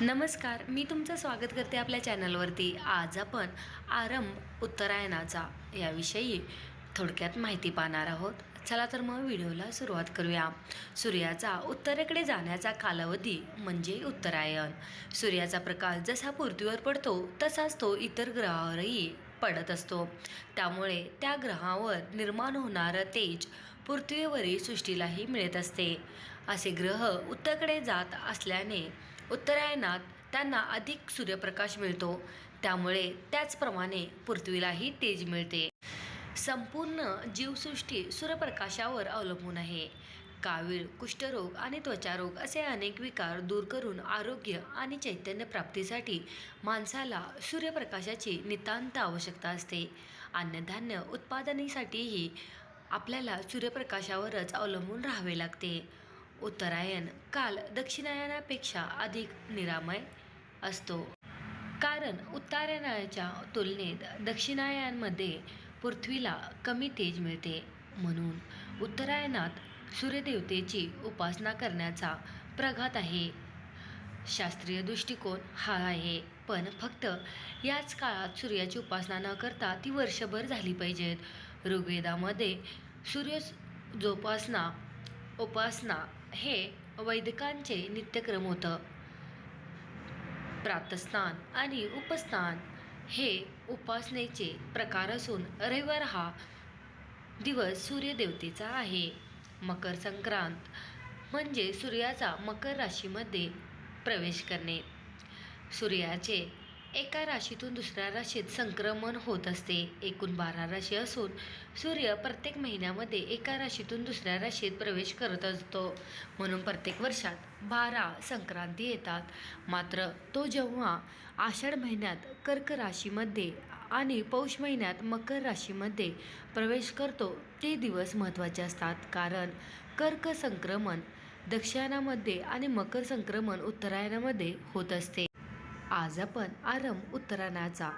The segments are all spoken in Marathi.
नमस्कार मी तुमचं स्वागत करते आपल्या चॅनलवरती. आज आपण आरंभ उत्तरायणाचा याविषयी थोडक्यात माहिती पाहणार आहोत. चला तर मग व्हिडिओला सुरुवात करूया. सूर्याचा उत्तरेकडे जाण्याचा कालावधी म्हणजे उत्तरायण. सूर्याचा प्रकाश जसा पृथ्वीवर पडतो तसाच तो इतर ग्रहावरही पडत असतो. त्यामुळे त्या ग्रहावर निर्माण होणारं तेज पृथ्वीवरील सृष्टीलाही मिळत असते. असे ग्रह उत्तरेकडे जात असल्याने उत्तरायणात त्यांना अधिक सूर्यप्रकाश मिळतो. त्यामुळे त्याचप्रमाणे पृथ्वीलाही तेज मिळते. संपूर्ण जीवसृष्टी सूर्यप्रकाशावर अवलंबून आहे. कावीळ कुष्ठरोग आणि त्वचारोग असे अनेक विकार दूर करून आरोग्य आणि चैतन्य प्राप्तीसाठी माणसाला सूर्यप्रकाशाची नितांत आवश्यकता असते. अन्नधान्य उत्पादनासाठीही आपल्याला सूर्यप्रकाशावरच अवलंबून राहावे लागते. उत्तरायण काल दक्षिणायनापेक्षा अधिक निरामय असतो. कारण उत्तरायणाच्या तुलनेत दक्षिणायनमध्ये पृथ्वीला कमी तेज मिळते. म्हणून उत्तरायणात सूर्यदेवतेची उपासना करण्याचा प्रघात आहे. शास्त्रीय दृष्टिकोन हा आहे पण फक्त याच काळात सूर्याची उपासना न करता ती वर्षभर झाली पाहिजेत. ऋग्वेदामध्ये सूर्य जोपासना उपासना हे वैदिकांचे नित्यक्रम होतं. प्रातस्नान आणि उपस्नान हे उपासनेचे प्रकार असून रविवार हा दिवस सूर्यदेवतेचा आहे. मकर संक्रांत म्हणजे सूर्याचा मकर राशीमध्ये प्रवेश करणे. सूर्याचे एका राशीतून दुसऱ्या राशीत संक्रमण होत असते. एकूण बारा राशी असून सूर्य प्रत्येक महिन्यामध्ये एका राशीतून दुसऱ्या राशीत प्रवेश करत असतो. म्हणून प्रत्येक वर्षात बारा संक्रांती येतात. मात्र तो जेव्हा आषाढ महिन्यात कर्क राशीमध्ये आणि पौष महिन्यात मकर राशीमध्ये प्रवेश करतो ते दिवस महत्त्वाचे असतात. कारण कर्क संक्रमण दक्षिणामध्ये आणि मकर संक्रमण उत्तरायणामध्ये होत असते. आज आपण आरंभ उत्तराणाचा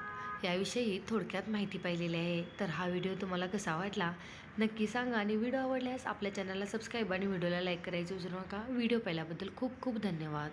याविषयी थोडक्यात माहिती पाहिलेली आहे. तर हा व्हिडिओ तुम्हाला कसा वाटला? नक्की सांगा आणि व्हिडिओ आवडल्यास आपल्या चॅनलला सबस्क्राईब आणि व्हिडिओला लाईक करायचं विसरू नका. व्हिडिओ पाहिल्याबद्दल खूप खूप धन्यवाद.